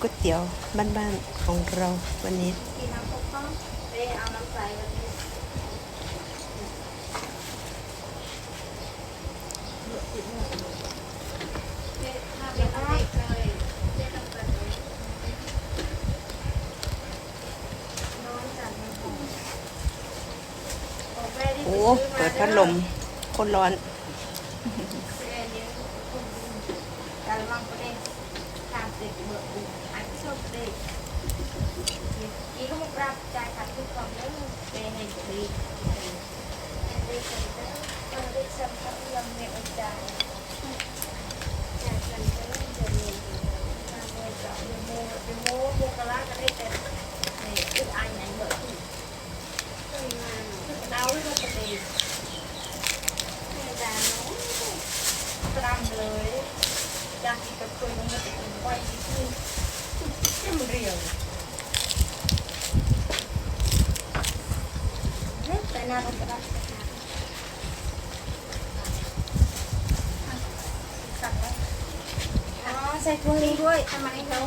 ก๋วยเตี๋ยวบ้านๆของเราวันนี้กินน้ำปกป้องเอ้เอาน้ำใสโอ้เปิดพัดลมคนร้อนการวางประเด็นตามติดเบอร์บุอันชอบเด็กอีก็มาปรับจ่ายขาดทุกความแล้วเป็นให้ดี Hindi ko ito. Pwede sa lang may uday. Yan, yan, yan, yan, yan. Ano ito? Yung mo, yung mo, mo ka lang, ano ito? Ay, yung ay, ay, mo. Ay, man. Nawin mo sa tayo. Ay, dano. Tram เลยอยากกินกับคุยมันก็จะกินไว้ที่นี่มันเรียวเฮ้ยแต่น่ารักนะ อ๋อ ใส่ถั่วนี้ด้วยทำไมเรา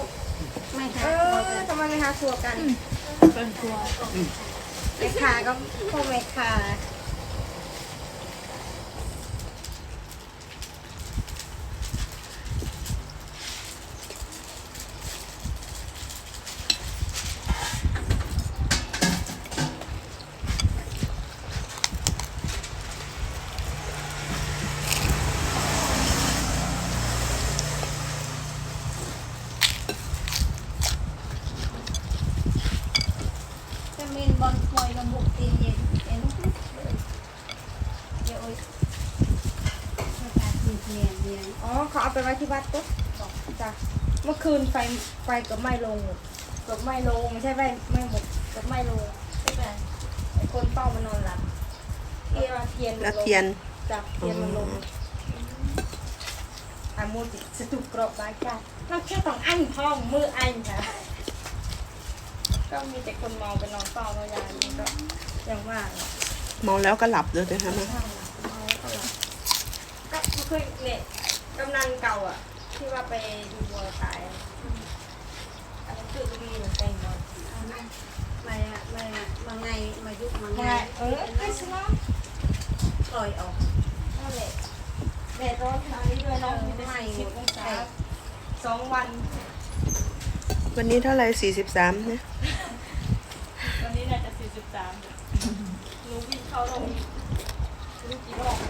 ไม่หาเออทำไมไม่หาถั่วกันเป็นตัวแม่ค้าก็พวกแม่ค้าจะมี บอลมวยกับบุกตีนเย็นเอ็นเดี๋ยวโอ้ยประกาศมีเรียนเรียนอ๋อเขาเอาไปไว้ที่วัดปุ๊บจ้ะเมื่อคืนไฟไฟเกับไหม้ลงเกับไหม้ลงไม่ใช่ไหมไม่หมดเกับไหม้ลงใช่ไหมไอ้คนเป้ามานอนหลับเทียนเทียนมันแล้วลงเทียนจับเทียนมันลงอ๋ออามูติสตุกกรอบได้จ้ะเราแค่ต้องอั้นท้องมืออั้นค่ะ ก็มีแต่คนเมาไปนอนเฝ้าเนอะยายมันก็ยังว่าเมาแล้วก็หลับเลยนะคะเมาก็หลับก็เคยเนี่ยกำนันเก่าอะ ที่ว่าไปดูวัวตายอะอันนั้นคือก็มีเหมือนกันเนาะมามามามาไงมายุกมาไงใช่เออไม่ใช่เนาะปล่อยออกนั่นแหละแดดร้อนขนาดนี้ด้วยเนาะมีแต่สิบองศาสองวัน วันนี้เท่าไหร่สี่สิบสามเนี่ยเเขาลง